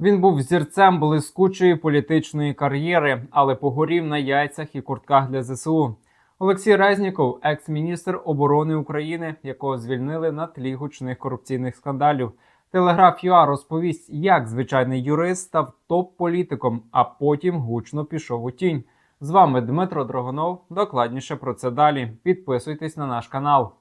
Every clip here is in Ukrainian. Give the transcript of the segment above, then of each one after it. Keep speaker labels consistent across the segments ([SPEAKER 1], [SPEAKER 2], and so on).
[SPEAKER 1] Він був зірцем блискучої політичної кар'єри, але погорів на яйцях і куртках для ЗСУ. Олексій Резніков, екс-міністр оборони України, якого звільнили на тлі гучних корупційних скандалів. Телеграф ЮА розповість, як звичайний юрист став топ-політиком, а потім гучно пішов у тінь. З вами Дмитро Дрогонов. Докладніше про це далі. Підписуйтесь на наш канал.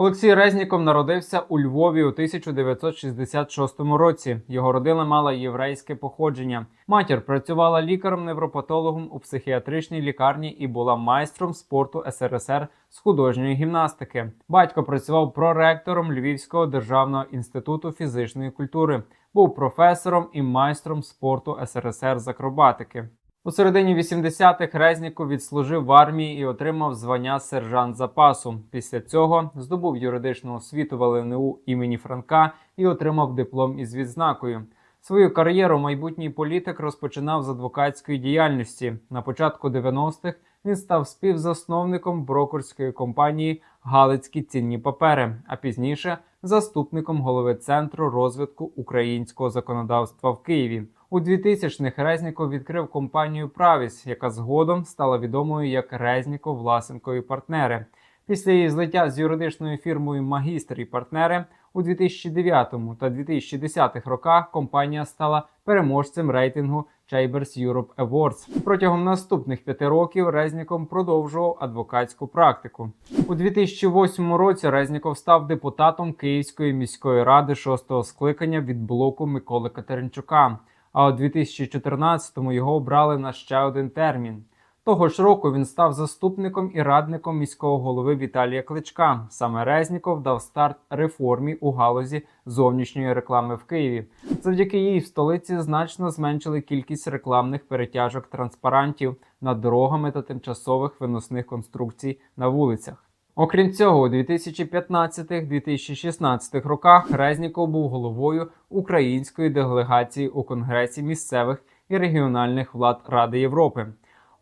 [SPEAKER 1] Олексій Резніков народився у Львові у 1966 році. Його родина мала єврейське походження. Матір працювала лікарем-невропатологом у психіатричній лікарні і була майстром спорту СРСР з художньої гімнастики. Батько працював проректором Львівського державного інституту фізичної культури, був професором і майстром спорту СРСР з акробатики. У середині 80-х Резніков відслужив в армії і отримав звання сержант запасу. Після цього здобув юридичну освіту в ЛНУ імені Франка і отримав диплом із відзнакою. Свою кар'єру майбутній політик розпочинав з адвокатської діяльності. На початку 90-х він став співзасновником брокерської компанії Галицькі цінні папери, а пізніше заступником голови центру розвитку українського законодавства в Києві. У 2000-х Резніков відкрив компанію Правіс, яка згодом стала відомою як Резніков Власенко і партнери. Після її злиття з юридичною фірмою Магістр і партнери у 2009 та 2010 роках компанія стала переможцем рейтингу Chambers Europe Awards. Протягом наступних п'яти років Резніков продовжував адвокатську практику. У 2008 році Резніков став депутатом Київської міської ради шостого скликання від блоку Миколи Катеринчука. А у 2014-му його обрали на ще один термін. Того ж року він став заступником і радником міського голови Віталія Кличка. Саме Резніков дав старт реформі у галузі зовнішньої реклами в Києві. Завдяки їй в столиці значно зменшили кількість рекламних перетяжок транспарантів над дорогами та тимчасових виносних конструкцій на вулицях. Окрім цього, у 2015-2016 роках Резніков був головою української делегації у Конгресі місцевих і регіональних влад Ради Європи.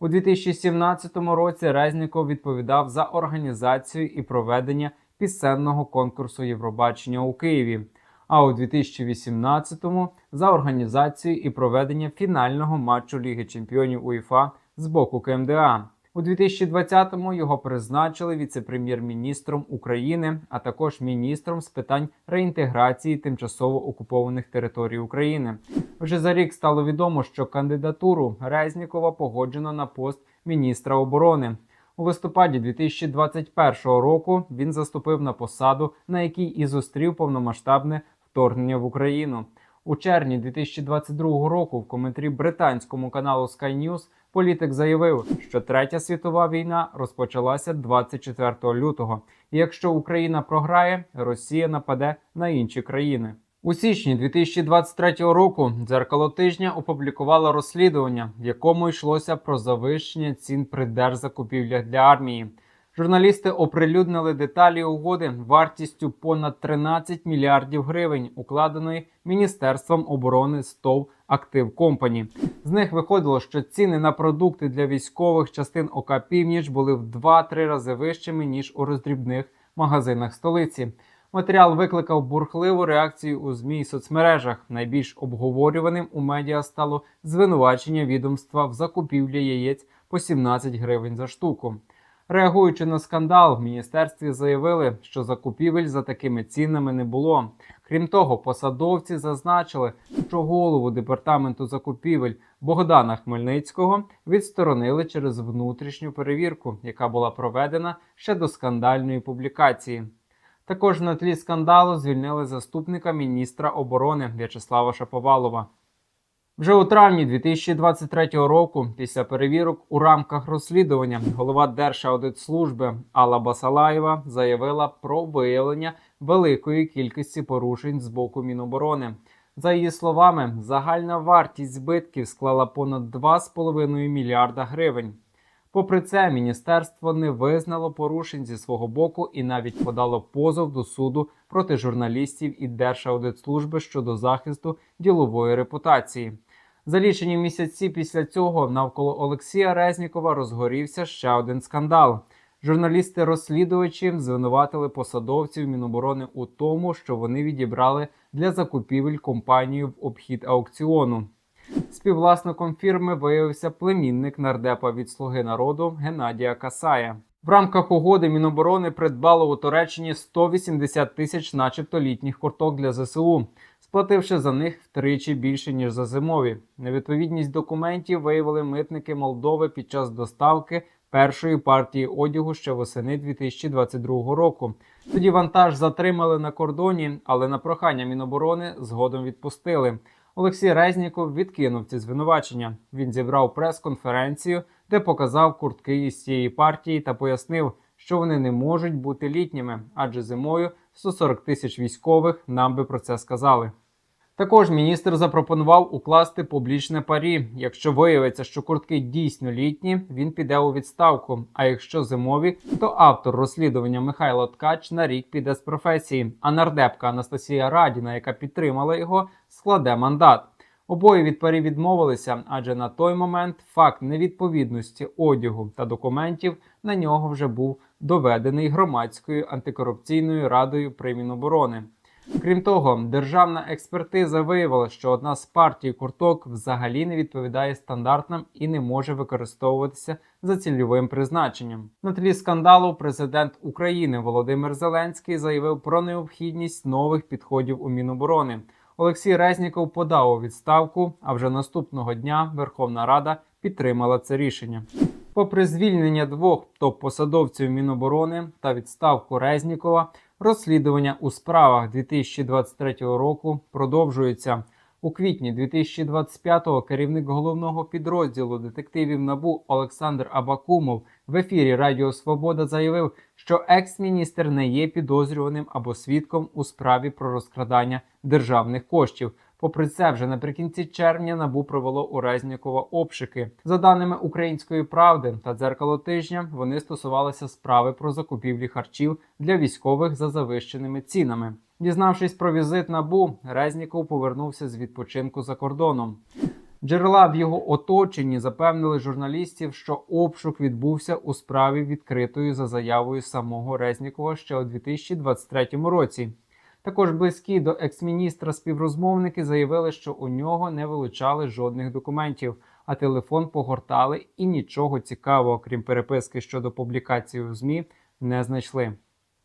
[SPEAKER 1] У 2017 році Резніков відповідав за організацію і проведення пісенного конкурсу Євробачення у Києві. А у 2018-му за організацію і проведення фінального матчу Ліги Чемпіонів УЄФА з боку КМДА. У 2020-му його призначили віце-прем'єр-міністром України, а також міністром з питань реінтеграції тимчасово окупованих територій України. Вже за рік стало відомо, що кандидатуру Резнікова погоджено на пост міністра оборони. У листопаді 2021 року він заступив на посаду, на якій і зустрів повномасштабне вторгнення в Україну. У червні 2022 року в коментарі британському каналу Sky News політик заявив, що третя світова війна розпочалася 24 лютого. І якщо Україна програє, Росія нападе на інші країни. У січні 2023 року дзеркало тижня опублікувало розслідування, в якому йшлося про завищення цін при держзакупівлях для армії. Журналісти оприлюднили деталі угоди вартістю понад 13 мільярдів гривень, укладеної Міністерством оборони СТОВ Актив Компані. З них виходило, що ціни на продукти для військових частин ОК Північ були в 2-3 рази вищими ніж у роздрібних магазинах столиці. Матеріал викликав бурхливу реакцію у змі і соцмережах. Найбільш обговорюваним у медіа стало звинувачення відомства в закупівлі яєць по 17 гривень за штуку. Реагуючи на скандал, в міністерстві заявили, що закупівель за такими цінами не було. Крім того, посадовці зазначили, що голову департаменту закупівель Богдана Хмельницького відсторонили через внутрішню перевірку, яка була проведена ще до скандальної публікації. Також на тлі скандалу звільнили заступника міністра оборони В'ячеслава Шаповалова. Вже у травні 2023 року, після перевірок у рамках розслідування, голова Держаудитслужби Алла Басалаєва заявила про виявлення великої кількості порушень з боку Міноборони. За її словами, загальна вартість збитків склала понад 2,5 мільярда гривень. Попри це, міністерство не визнало порушень зі свого боку і навіть подало позов до суду проти журналістів і Держаудитслужби щодо захисту ділової репутації. За лічені місяці після цього навколо Олексія Резнікова розгорівся ще один скандал. Журналісти-розслідувачі звинуватили посадовців Міноборони у тому, що вони відібрали для закупівель компанію в обхід аукціону. Співвласником фірми виявився племінник нардепа від Слуги народу Геннадія Касая. В рамках угоди Міноборони придбало у Туреччині 180 тисяч, начебто, літніх курток для ЗСУ, сплативши за них втричі більше ніж за зимові. Невідповідність документів виявили митники Молдови під час доставки першої партії одягу ще восени 2022 року. Тоді вантаж затримали на кордоні, але на прохання Міноборони згодом відпустили. Олексій Резніков відкинув ці звинувачення. Він зібрав прес-конференцію, де показав куртки із цієї партії та пояснив, що вони не можуть бути літніми, адже зимою 140 тисяч військових нам би про це сказали. Також міністр запропонував укласти публічне парі. Якщо виявиться, що куртки дійсно літні, він піде у відставку. А якщо зимові, то автор розслідування Михайло Ткач на рік піде з професії. А нардепка Анастасія Радіна, яка підтримала його, складе мандат. Обоє від парі відмовилися, адже на той момент факт невідповідності одягу та документів на нього вже був доведений громадською антикорупційною радою при Міноборони. Крім того, державна експертиза виявила, що одна з партій курток взагалі не відповідає стандартам і не може використовуватися за цільовим призначенням. На тлі скандалу президент України Володимир Зеленський заявив про необхідність нових підходів у Міноборони. Олексій Резніков подав у відставку, а вже наступного дня Верховна Рада підтримала це рішення. Попри звільнення двох топ-посадовців Міноборони та відставку Резнікова, розслідування у справах 2023 року продовжується. У квітні 2025-го керівник головного підрозділу детективів НАБУ Олександр Абакумов в ефірі Радіо Свобода заявив, що екс-міністр не є підозрюваним або свідком у справі про розкрадання державних коштів. Попри це, вже наприкінці червня набу провело у Резнікова обшуки. За даними української правди та дзеркало тижня, вони стосувалися справи про закупівлі харчів для військових за завищеними цінами. Дізнавшись про візит набу, Резніков повернувся з відпочинку за кордоном. Джерела в його оточенні запевнили журналістів, що обшук відбувся у справі відкритою за заявою самого Резнікова ще у 2023 році. Також близькі до екс-міністра співрозмовники заявили, що у нього не вилучали жодних документів, а телефон погортали і нічого цікавого, крім переписки щодо публікації у ЗМІ, не знайшли.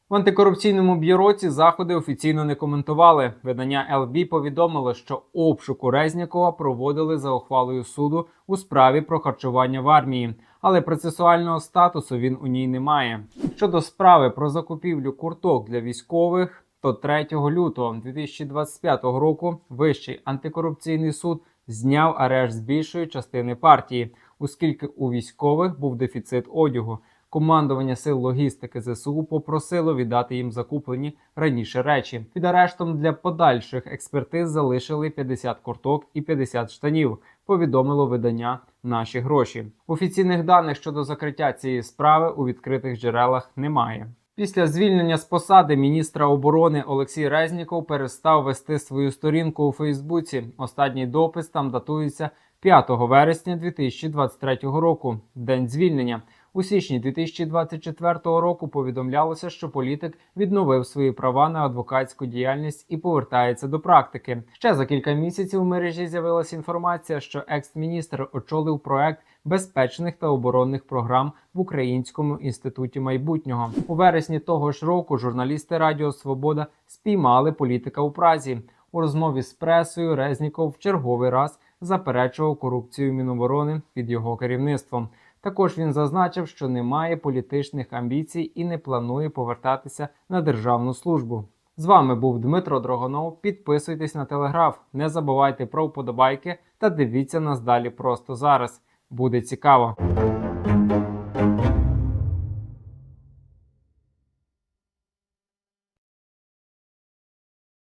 [SPEAKER 1] В антикорупційному бюро ці заходи офіційно не коментували. Видання ЛБ повідомило, що обшук у Резнікова проводили за ухвалою суду у справі про харчування в армії, але процесуального статусу він у ній не має. Щодо справи про закупівлю курток для військових, то 3 лютого 2025 року Вищий антикорупційний суд зняв арешт з більшої частини партії, оскільки у військових був дефіцит одягу. Командування сил логістики ЗСУ попросило віддати їм закуплені раніше речі. Під арештом для подальших експертиз залишили 50 курток і 50 штанів. Повідомило видання наші гроші. Офіційних даних щодо закриття цієї справи у відкритих джерелах немає. Після звільнення з посади міністра оборони Олексій Резніков перестав вести свою сторінку у Фейсбуці. Останній допис там датується 5 вересня 2023 року, день звільнення. У січні 2024 року повідомлялося, що політик відновив свої права на адвокатську діяльність і повертається до практики. Ще за кілька місяців у мережі з'явилася інформація, що екс-міністр очолив проект безпечних та оборонних програм в Українському інституті майбутнього. У вересні того ж року журналісти Радіо Свобода спіймали політика у Празі. У розмові з пресою Резніков в черговий раз заперечував корупцію Міноборони під його керівництвом. Також він зазначив, що не має політичних амбіцій і не планує повертатися на державну службу. З вами був Дмитро Дрогонов. Підписуйтесь на телеграф, не забувайте про вподобайки та дивіться нас далі просто зараз. Буде цікаво.